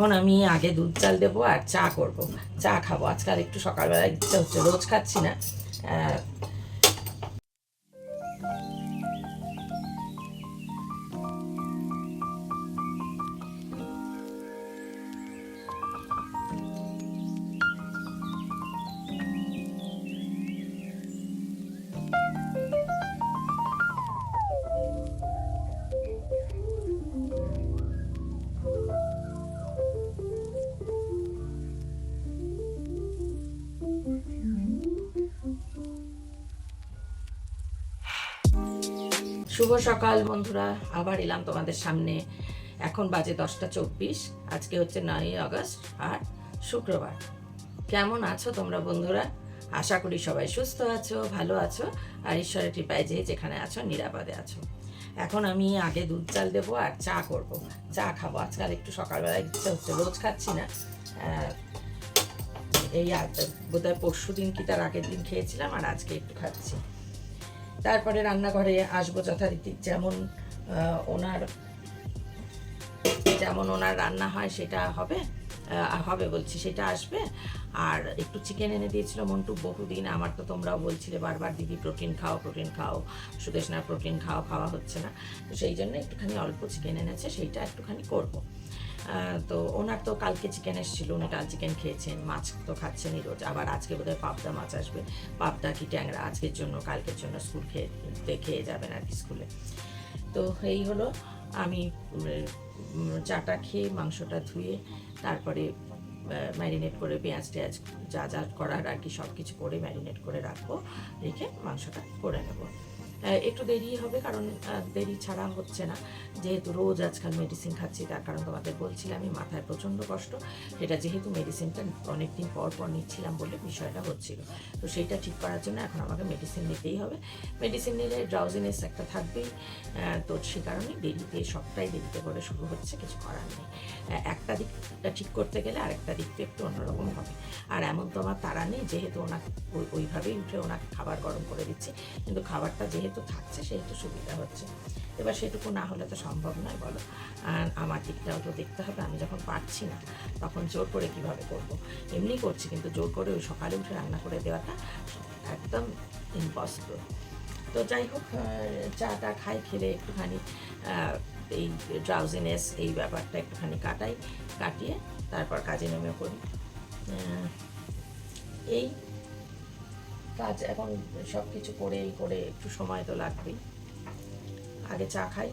এখন আমি আগে দুধ চাল দেবো আর চা করব। চা খাব। আজকাল একটু সকালবেলা ইচ্ছা হচ্ছে। রোজ খাচ্ছি না। শুভ সকাল বন্ধুরা, আবার এলাম তোমাদের সামনে। এখন বাজে দশটা চব্বিশ, আজকে হচ্ছে নয়ই আগস্ট আর শুক্রবার। কেমন আছো তোমরা বন্ধুরা? আশা করি সবাই সুস্থ আছো, ভালো আছো, আর ঈশ্বরের কৃপায় যে যেখানে আছো, নিরাপদে আছো। এখন আমি আগে দুধ চাল দেবো আর চা করব। চা খাব। আজকাল একটু সকালবেলা ইচ্ছে হচ্ছে, রোজ খাচ্ছি না। এই বোধহয় পরশু দিন কি তার আগের দিন খেয়েছিলাম আর আজকে একটু খাচ্ছি। তারপরে রান্নাঘরে আসব যথারীতি। যেমন ওনার যেমন ওনার রান্না হয় সেটা হবে হবে বলছি, সেটা আসবে। আর একটু চিকেন এনে দিয়েছিল মন্টু, বহুদিন আমার তো তোমরাও বলছিলে বারবার, দিদি প্রোটিন খাও প্রোটিন খাও সুদেশনা প্রোটিন খাও খাওয়া হচ্ছে না। তো সেই জন্য একটুখানি অল্প চিকেন এনেছে, সেইটা একটুখানি করব। তো ওনার তো কালকে চিকেন এসেছিল, উনি কাল চিকেন খেয়েছেন, মাছ তো খাচ্ছেনই রোজ। আবার আজকে বোধহয় পাবদা মাছ আসবে। পাবদা কি ট্যাংরা, আজকের জন্য, কালকের জন্য স্কুল খেয়ে খেয়ে যাবেন আর কি স্কুলে তো এই হলো, আমি চাটা খেয়ে মাংসটা ধুয়ে, তারপরে ম্যারিনেট করে পেঁয়াজ টেয়াজ যা যা করার আর কি সব কিছু করে ম্যারিনেট করে রাখব, রেখে মাংসটা করে নেব। একটু দেরি হবে কারণ দেরি ছাড়া হচ্ছে না। যেহেতু রোজ আজকাল মেডিসিন খাচ্ছি, তার কারণ তোমাদের বলছিলামই, মাথায় প্রচণ্ড কষ্ট। এটা যেহেতু মেডিসিনটা অনেকদিন পর পর নিচ্ছিলাম বলে বিষয়টা হচ্ছিল। তো সেইটা ঠিক করার জন্য এখন আমাকে মেডিসিন নিতেই হবে। মেডিসিন নিলে ড্রাউজিনেস একটা থাকবেই। তো সে কারণে দেরিতে, সবটাই দেরিতে করে শুরু হচ্ছে, কিছু করার নেই। একটা দিকটা ঠিক করতে গেলে আরেকটা দিকটা একটু অন্যরকম হবে। আর এমন তো আমার তারা নেই, যেহেতু ওনাকে ওই- ওইভাবেই উঠে ওনাকে খাবার গরম করে দিচ্ছি। কিন্তু খাবারটা যেহেতু থাকছে, সেহেতু সুবিধা হচ্ছে। এবার সেটুকু না হলে তো সম্ভব নয়, বলো। আর আমার দিকটাও তো দেখতে হবে, আমি যখন পারছি না, তখন জোর করে কীভাবে করব? এমনি করছি, কিন্তু জোর করে ওই সকালে উঠে রান্না করে দেওয়াটা একদম ইম্পসিবল তো যাই হোক চাটা খাই, খেলে একটুখানি এই ড্রাউজিনেস এই ব্যাপারটা একটুখানি কাটাই, কাটিয়ে তারপর কাজে নেমে পড়ি। এই কাজ এখন সব কিছু করে এই করে একটু সময় তো লাগবেই। আগে চা খাই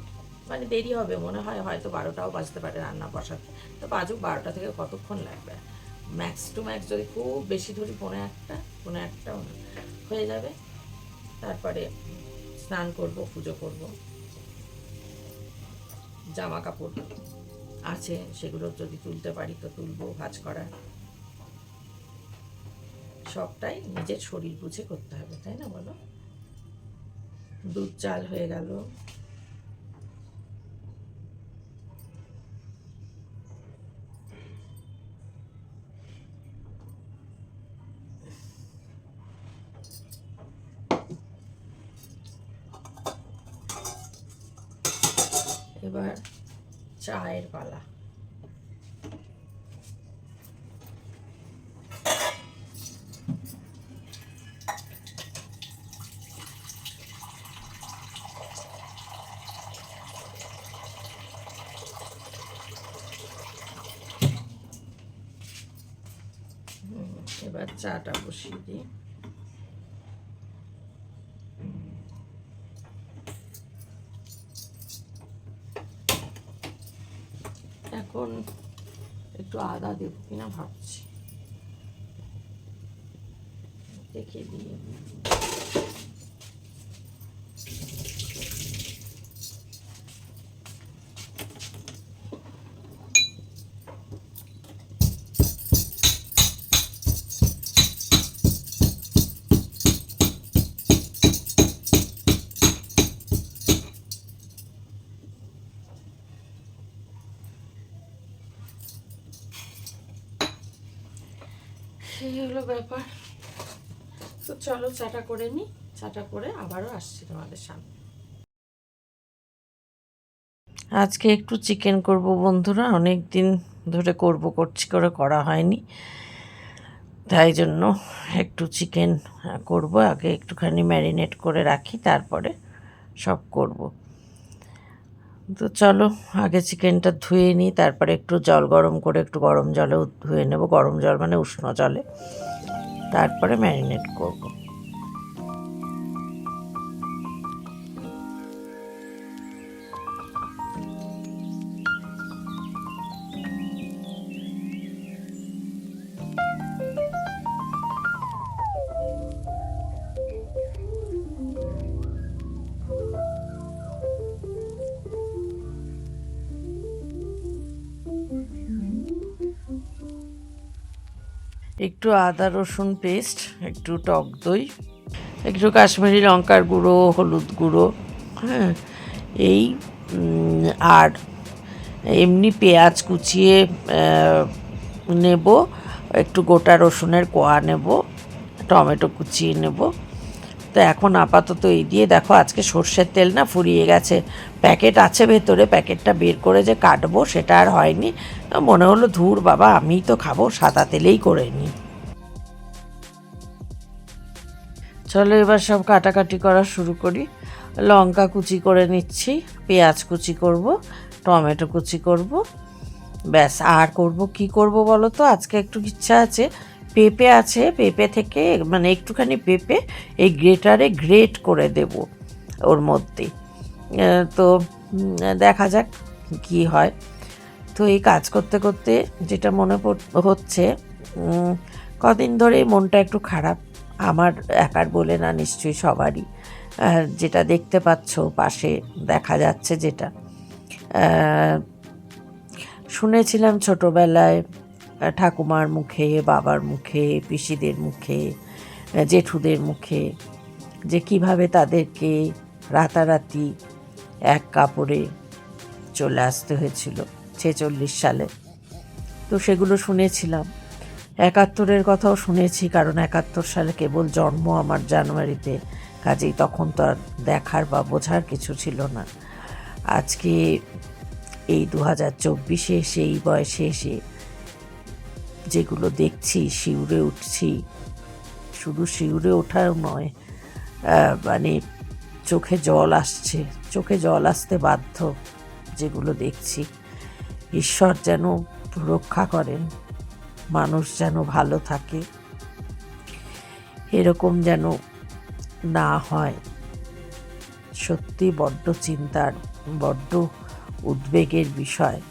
মানে দেরি হবে, মনে হয় হয়তো বারোটাও বাজতে পারে রান্না বসাতে। তো বাজুক বারোটা থেকে কতক্ষণ লাগবে? ম্যাক্স টু ম্যাক্স যদি খুব বেশি ধরি পনেরো একটা পনেরো একটা হয়ে যাবে। তারপরে স্নান করব, পুজো করব। জামা কাপড় আছে, সেগুলো যদি তুলতে পারি তো তুলবো, ভাজ করা। সবটাই নিজের শরীর বুঝে করতে হবে, তাই না বলো? দুধ চাল হয়ে গেল। এবার চায়ের পালা। এবার চাটা বসিয়ে দিই। এখন একটু আদা দেবো কিনা ভাবছি। দেখে দিয়ে ব্যাপার। তো চলো চাটা করে নিই চাটা করে আবারও আসছি তোমাদের সামনে। আজকে একটু চিকেন করব বন্ধুরা অনেক দিন ধরে করব, করছি করে করা হয়নি। তাই জন্য একটু চিকেন করব, আগে একটুখানি ম্যারিনেট করে রাখি, তারপরে সব করব। তো চলো, আগে চিকেনটা ধুয়ে নিই, তারপরে একটু জল গরম করে একটু গরম জলেও ধুয়ে নেব। গরম জল মানে উষ্ণ জলে। তারপরে ম্যারিনেট করব। একটু আদা, রসুন পেস্ট একটু টক দই, একটু কাশ্মীরি লঙ্কার গুঁড়ো, হলুদ গুঁড়ো হ্যাঁ এই আর এমনি পেঁয়াজ কুচিয়ে নেব, একটু গোটা রসুনের কোয়া নেব, টমেটো কুচিয়ে নেব তো এখন আপাতত এই দিয়ে দেখো আজকে সর্ষের তেল না ফুরিয়ে গেছে। প্যাকেট আছে ভেতরে, প্যাকেটটা বের করে যে কাটবো সেটা আর হয়নি। তো মনে হলো ধুর বাবা, আমিই তো খাব, সাদা তেলেই করে নিই। চলো এবার সব কাটাকাটি করা শুরু করি। লঙ্কা কুচি করে নিচ্ছি, পেঁয়াজ কুচি করব, টমেটো কুচি করব। ব্যাস, আর করব কি করব বলো তো? আজকে একটু ইচ্ছা আছে। পেঁপে আছে, পেঁপে থেকে মানে একটুখানি পেঁপে এই গ্রেটারে গ্রেট করে দেব ওর মধ্যে। তো দেখা যাক কি হয়। তো এই কাজ করতে করতে যেটা মনে হচ্ছে কদিন ধরে মনটা একটু খারাপ। আমার একার বলে না, নিশ্চয়ই সবারই। যেটা দেখতে পাচ্ছ পাশে, দেখা যাচ্ছে যেটা। শুনেছিলাম ছোটবেলায় ঠাকুমার মুখে, বাবার মুখে, পিসিদের মুখে জেঠুদের মুখে, যে কীভাবে তাদেরকে রাতারাতি এক কাপড়ে চলে আসতে হয়েছিল ছেচল্লিশ সালে। তো সেগুলো শুনেছিলাম। একাত্তরের কথাও শুনেছি, কারণ একাত্তর সালে কেবল জন্ম আমার জানুয়ারিতে, কাজেই তখন তো আর দেখার বা বোঝার কিছু ছিল না। আজকে এই দু হাজার চব্বিশে এসে এই বয়সে এসে যেগুলো দেখছি, শিউরে উঠছি। শুধু শিউরে ওঠাও নয় মানে চোখে জল আসছে। চোখে জল আসতে বাধ্য যেগুলো দেখছি। ঈশ্বর যেন রক্ষা করেন, মানুষ যেন ভালো থাকে। এরকম যেন না হয়। সত্যি বড্ড চিন্তার, বড্ড উদ্বেগের বিষয়।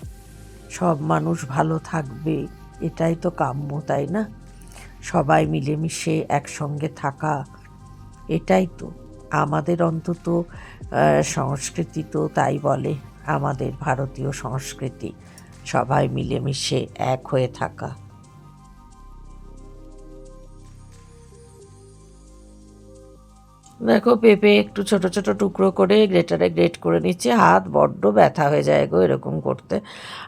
সব মানুষ ভালো থাকবে। এটাই তো কাম্য, তাই না? সবাই মিলেমিশে একসঙ্গে থাকা, এটাই তো। আমাদের অন্তত সংস্কৃতি তো তাই বলে, আমাদের ভারতীয় সংস্কৃতি। সবাই মিলেমিশে এক হয়ে থাকা। দেখো, পেঁপে একটু ছোট ছোট টুকরো করে গ্রেটারে গ্রেট করে নিচ্ছি। হাত বড্ড ব্যথা হয়ে যায় গো এরকম করতে।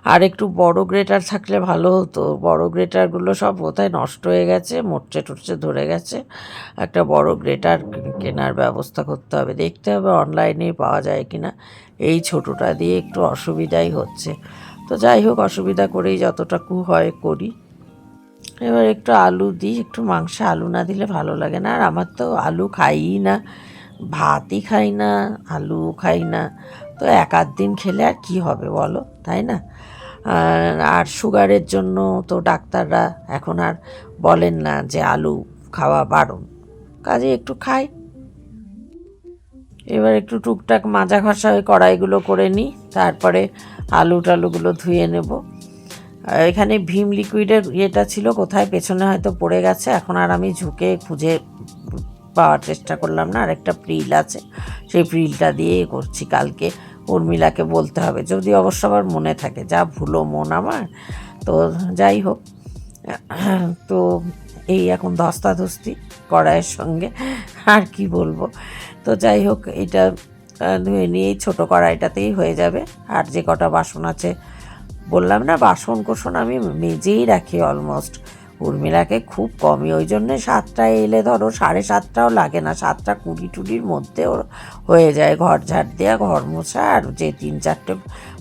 আর একটু বড় গ্রেটার থাকলে ভালো হতো। বড় গ্রেটারগুলো সব কোথায় নষ্ট হয়ে গেছে, মরচে টরচে ধরে গেছে। একটা বড় গ্রেটার কেনার ব্যবস্থা করতে হবে। দেখতে হবে অনলাইনে পাওয়া যায় কিনা। এই ছোটোটা দিয়ে একটু অসুবিধাই হচ্ছে। তো যাই হোক, অসুবিধা করেই যতটুকু হয় করি। এবার একটু আলু দিই, একটু মাংসে আলু না দিলে ভালো লাগে না। আর আমার তো আলু খাইই না, ভাতই খাই না আলু খাই না। তো এক আধ দিন খেলে আর কি হবে বলো, তাই না? আর- সুগারের জন্য তো ডাক্তাররা এখন আর বলেন না যে আলু খাওয়া বারণ। কাজে একটু খাই। এবার একটু টুকটাক মাজা ঘষা ওই কড়াইগুলো করে নিই, তারপরে আলু টালুগুলো ধুয়ে নেব। এখানে ভীম লিকুইডের ইয়েটা ছিল, কোথায়? পেছনে হয়তো পড়ে গেছে। এখন আর আমি ঝুঁকে খুঁজে পাওয়ার চেষ্টা করলাম না। আর একটা প্রিল আছে, সেই প্রিলটা দিয়ে করছি কালকে। উর্মিলাকে বলতে হবে, যদি অবশ্য আবার মনে থাকে, যা ভুলো মন আমার, তো যাই হোক। তো এই এখন ধস্তাধস্তি কড়াইয়ের সঙ্গে, আর কি বলব। তো যাই হোক, এটা ধুয়ে নিয়েই ছোটো কড়াইটাতেই হয়ে যাবে। আর যে কটা বাসন আছে বললাম না বাসন কোসন আমি মেজেই রাখি অলমোস্ট উর্মিলাকে খুব কমই ওই জন্যে সাতটায় এলে ধরো সাড়ে সাতটাও লাগে না সাতটা কুড়ি টুড়ির মধ্যে হয়ে যায় ঘর ঝাড় দেওয়া ঘর মোছা আর যে তিন চারটে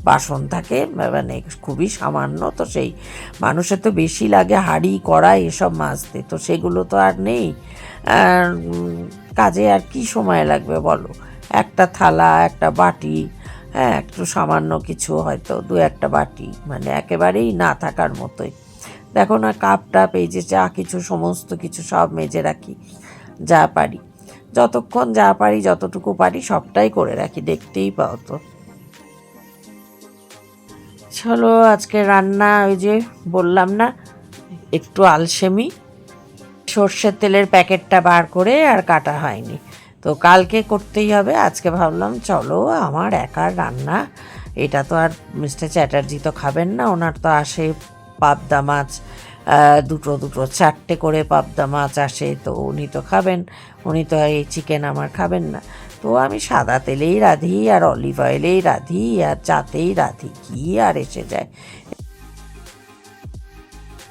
বাসন থাকে মানে খুবই সামান্য তো সেই মানুষের তো বেশি লাগে হাঁড়ি কড়াই এসব মাজতে তো সেগুলো তো আর নেই। আর, কাজে আর কি সময় লাগবে বলো? একটা থালা একটা বাটি হ্যাঁ একটু সামান্য কিছু হয়তো দু একটা বাটি মানে একেবারেই না থাকার মতোই। দেখো না, কাপ টাপ, এই যে চা কিছু, সমস্ত কিছু সব মেজে রাখি, যা পারি। যতক্ষণ যা পারি, যতটুকু পারি, সবটাই করে রাখি, দেখতেই পাও তো। চলো, আজকে রান্না ওই যে বললাম না, একটু আলসেমি। সর্ষের তেলের প্যাকেটটা বার করে আর কাটা হয়নি। তো কালকে করতেই হবে। আজকে ভাবলাম, চলো আমার একার রান্না। এটা তো আর মিস্টার চ্যাটার্জি তো খাবেন না, ওনার তো আসে পাবদা মাছ দুটো দুটো, চারটে করে পাবদা মাছ আসে, তো উনি তো খাবেন, উনি তো এই চিকেন আমার খাবেন না। তো আমি সাদা তেলেই রাঁধি আর অলিভ অয়েলেই রাঁধি আর চাতেই রাঁধি, কি আর এসে যায়?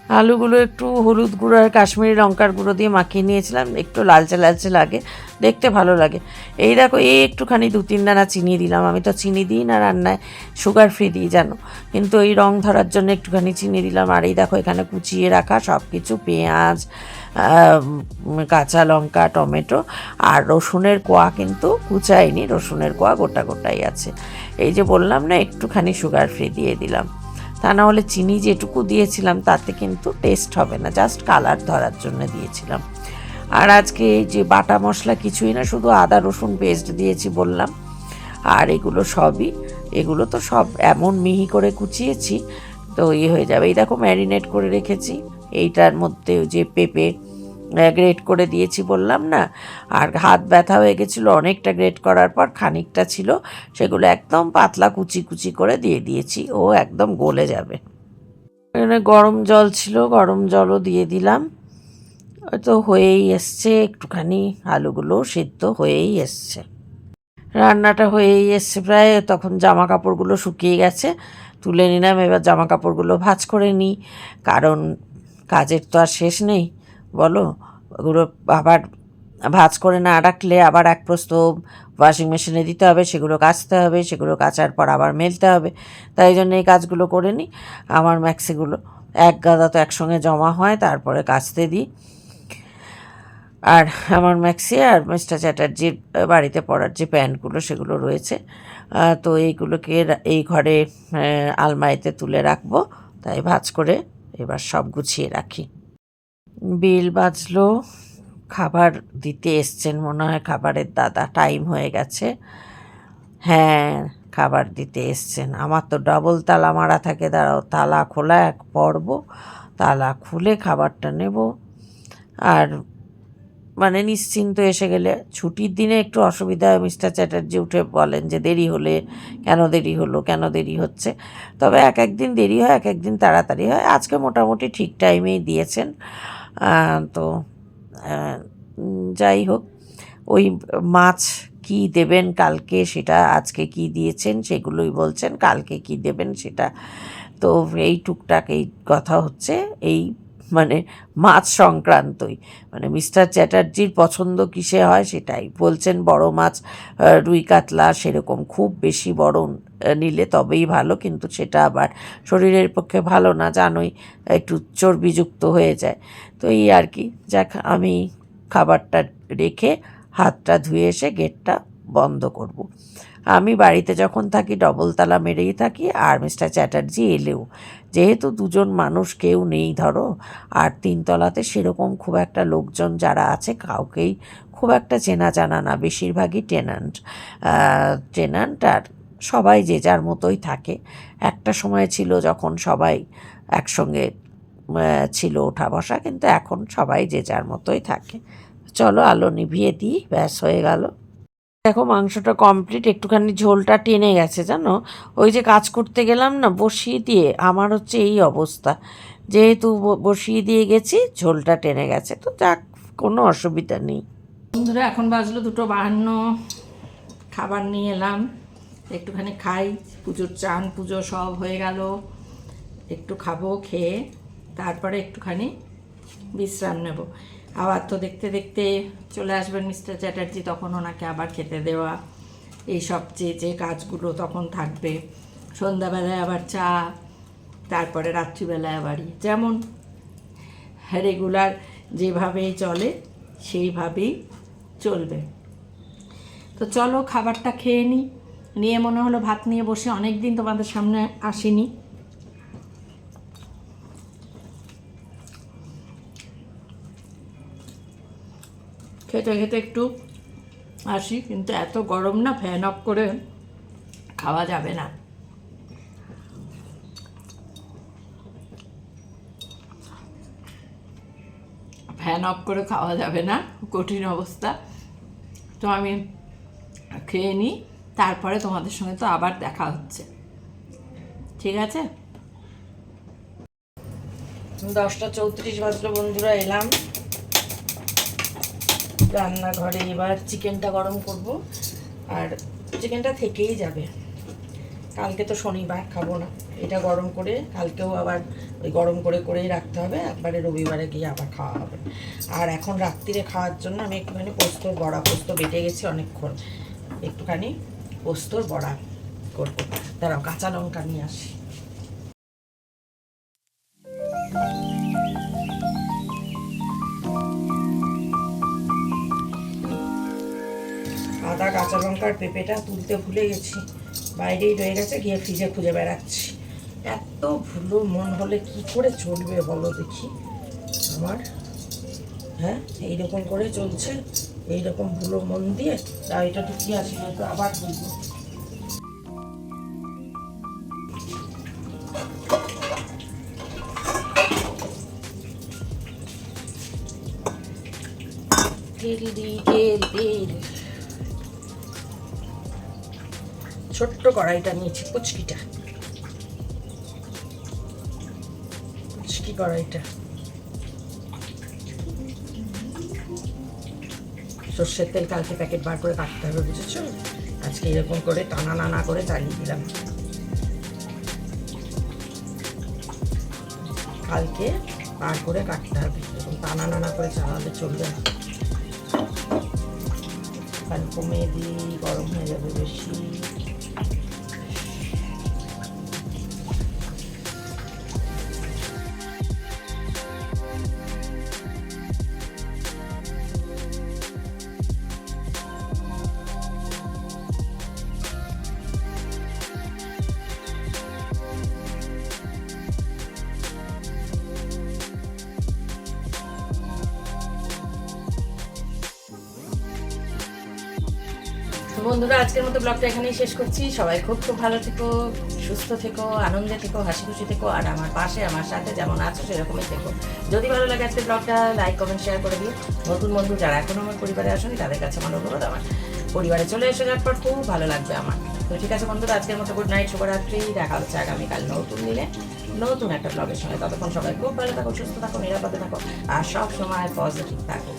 আলুগুলো একটু হলুদ গুঁড়ো আর কাশ্মীরি লঙ্কার গুঁড়ো দিয়ে মাখিয়ে নিয়েছিলাম, একটু লালচে লালচে লাগে, দেখতে ভালো লাগে। এই দেখো, এই একটুখানি দু তিন দানা চিনি দিলাম, আমি তো চিনি দিই না রান্নায় সুগার ফ্রি দিই, জানো। কিন্তু এই রং ধরার জন্য একটুখানি চিনি দিলাম, আর এই দেখো, এখানে কুচিয়ে রাখা সব কিছু পেঁয়াজ কাঁচা লঙ্কা, টমেটো, আর রসুনের কোয়া কিন্তু কুচাইনি রসুনের কোয়া গোটা গোটাই আছে। এই যে বললাম না, একটুখানি সুগার ফ্রি দিয়ে দিলাম। তা না হলে চিনি যেটুকু দিয়েছিলাম, তাতে কিন্তু টেস্ট হবে না। জাস্ট কালার ধরার জন্য দিয়েছিলাম। আর আজকে এই যে বাটা মশলা কিছুই না, শুধু আদা রসুন পেস্ট দিয়েছি বললাম। আর এগুলো সবই, এগুলো তো সব এমন মিহি করে কুচিয়েছি, তো ইয়ে হয়ে যাবে। এই দেখো ম্যারিনেট করে রেখেছি। এইটার মধ্যে যে পেঁপে গ্রেট করে দিয়েছি বললাম না? আর হাত ব্যথা হয়ে গেছিল, অনেকটা গ্রেট করার পর খানিকটা ছিল, সেগুলো একদম পাতলা কুচি কুচি করে দিয়ে দিয়েছি, ও একদম গলে যাবে। এখানে গরম জল ছিল, গরম জলও দিয়ে দিলাম। তো হয়েই এসছে, একটুখানি আলুগুলো সিদ্ধ হয়েই এসছে। রান্নাটা হয়েই এসছে প্রায়, তখন জামা কাপড়গুলো শুকিয়ে গেছে, তুলে নিলাম, এবার জামা কাপড়গুলো ভাঁজ করে নিই, কারণ কাজের তো আর শেষ নেই। বলো? ওগুলো আবার ভাঁজ করে না রাখলে আবার এক প্রস্ত ওয়াশিং মেশিনে দিতে হবে সেগুলো কাচতে হবে সেগুলো কাচার পর আবার মেলতে হবে। তাই জন্য এই কাজগুলো করে নিই। আমার ম্যাক্সিগুলো এক গাদা তো একসঙ্গে জমা হয়, তারপরে কাচতে দিই। আর আমার ম্যাক্সি আর মিস্টার চ্যাটার্জির বাড়িতে পড়ার যে প্যান্টগুলো, সেগুলো রয়েছে। তো এইগুলোকে এই ঘরে আলমারিতে তুলে রাখব। তাই ভাঁজ করে এবার সব গুছিয়ে রাখি। বিল বাজলো। খাবার দিতে এসছেন মনে হয়, খাবারের দাদা টাইম হয়ে গেছে। হ্যাঁ খাবার দিতে এসছেন। আমার তো ডবল তালা মারা থাকে, দাঁড়াও, তালা খোলা, এক পর্ব, তালা খুলে খাবারটা নেব। আর মানে নিশ্চিন্ত এসে গেলে ছুটির দিনে একটু অসুবিধা হয়। মিস্টার চ্যাটার্জি উঠে বলেন যে, দেরি হলে, কেন দেরি হলো, কেন দেরি হচ্ছে? তবে এক একদিন দেরি হয়, এক একদিন তাড়াতাড়ি হয়। আজকে মোটামুটি ঠিক টাইমেই দিয়েছেন। তো যাই হোক, ওই মাছ কি দেবেন, কালকে সেটা, আজকে কি দিয়েছেন, সেগুলোই বলছেন, কালকে কি দেবেন সেটা। তো এই টুকটাক এই কথা হচ্ছে, এই মানে মাছ সংক্রান্তই। মানে মিস্টার চ্যাটার্জির পছন্দ কিসে হয় সেটাই। বলছেন বড় মাছ রুই কাতলা সেরকম, খুব বেশি বড় নিলে তবেই ভালো, কিন্তু সেটা আবার শরীরের পক্ষে ভালো না, জানোই, একটু চর্বিযুক্ত হয়ে যায়। তো এই আর কি, যাক, আমি খাবারটা রেখে হাতটা ধুয়ে এসে গেটটা বন্ধ করব। আমি বাড়িতে যখন থাকি ডবল তালা মেরেই থাকি, আর মিস্টার চ্যাটার্জি এলেও। যেহেতু দুজন মানুষ, কেউ নেই, ধরো, আর তিনতলাতে সেরকম খুব একটা লোকজন যারা আছে, কাউকেই খুব একটা চেনা জানা না, বেশিরভাগই টেনান্ট টেনান্ট আর সবাই যে যার মতোই থাকে। একটা সময় ছিল যখন সবাই একসঙ্গে ছিল ওঠা বসা, কিন্তু এখন সবাই যে যার মতোই থাকে। চলো আলো নিভিয়ে দিই, ব্যাস হয়ে গেল। দেখো মাংসটা কমপ্লিট একটুখানি ঝোলটা টেনে গেছে, জানো? ওই যে কাজ করতে গেলাম না, বসিয়ে দিয়ে, আমার হচ্ছে এই অবস্থা। যেহেতু বসিয়ে দিয়ে গেছি, ঝোলটা টেনে গেছে, তো যাক, কোনো অসুবিধা নেই। বন্ধুরা, এখন বাজলো দুটো বাহান্ন, খাবার নিয়ে এলাম। একটুখানি খাই, পুজোর চান, পুজো সব হয়ে গেল। একটু খাব, খেয়ে তারপরে একটুখানি বিশ্রাম নেব। আবার তো দেখতে দেখতে চলে আসবেন মিস্টার চ্যাটার্জি তখন ওনাকে আবার খেতে দেওয়া। এই সব যে যে কাজগুলো তখন থাকবে। সন্ধ্যাবেলায় আবার চা, তারপরে রাত্রিবেলায় আবারই যেমন রেগুলার যেভাবে চলে, সেইভাবেই চলবে। তো চলো, খাবারটা খেয়ে নিই। নিয়ে মনে হলো ভাত নিয়ে বসে অনেক দিন তোমাদের সামনে আসিনি। খেতে খেতে একটু আসি, কিন্তু এত গরম না ফ্যান অফ করে খাওয়া যাবে না। ফ্যান অফ করে খাওয়া যাবে না, কঠিন অবস্থা। তো আমি খেয়ে নিই। তারপরে তোমাদের সঙ্গে তো আবার দেখা হচ্ছে। ঠিক আছে? দশটা চৌত্রিশ বাজলো বন্ধুরা, এলাম। রান্নাঘরে এবার চিকেনটা গরম করব, আর চিকেনটা থেকেই যাবে। কালকে তো শনিবার, খাব না। এটা গরম করে, কালকেও আবার ওই গরম করে করেই রাখতে হবে, একবারে রবিবারে গিয়ে আবার খাওয়া হবে। আর এখন রাত্রিরে খাওয়ার জন্য আমি একটুখানি পোস্ত, বড়া পোস্ত বেটে গেছি অনেকক্ষণ। একটুখানি পোস্তর বড়া করব। দাঁড়াও, কাঁচা লঙ্কা নিয়ে আসি। আদা, কাঁচা লঙ্কার পেঁপেটা তুলতে ভুলে গেছি। বাইরেই রয়ে গেছে, গিয়ে ফ্রিজে খুঁজে বেড়াচ্ছি। এত ভুলো মন হলে কি করে চলবে বলো দেখি? আমার হ্যাঁ এইরকম করে চলছে। এইরকম ভুলো মন দিয়ে তা এটা ঢুকিয়ে আসি হয়তো আবার বলব। ছোট্ট কড়াইটা নিয়েছি, পুচকিটা। পুচকি কড়াইটা। সর্ষের তেল কালকে প্যাকেট বার করে কাটতে হবে, বুঝেছ? আজকে এরকম করে টানা নানা করে চালিয়ে দিলাম। কালকে বার করে কাটতে হবে, এরকম টানা নানা করে চালালে চলবে না। কমে দিই, গরম হয়ে যাবে বেশি। বন্ধুরা, আজকের মতো ব্লগটা এখানেই শেষ করছি। সবাই খুব খুব ভালো থেকো, সুস্থ থেকো, আনন্দে থেকো হাসি খুশি থেকো, আর আমার পাশে, আমার সাথে যেমন আছো, সেরকমই থেকো। যদি ভালো লাগে আজকের ব্লগটা লাইক কমেন্ট শেয়ার করে দিও। নতুন বন্ধু যারা এখনও আমার পরিবারে আসেনি, তাদের কাছে আমার অনুরোধ, আমার পরিবারে চলে এসে যাওয়ার পর খুব ভালো লাগবে আমার। তো ঠিক আছে বন্ধুরা, আজকের মতো গুড নাইট শুভরাত্রি, দেখা হচ্ছে আগামীকাল নতুন দিনে, নতুন একটা ব্লগের সঙ্গে। ততক্ষণ সবাই খুব ভালো থাকো, সুস্থ থাকো, নিরাপদে থাকো, আর সব সময় পজিটিভ থাকো।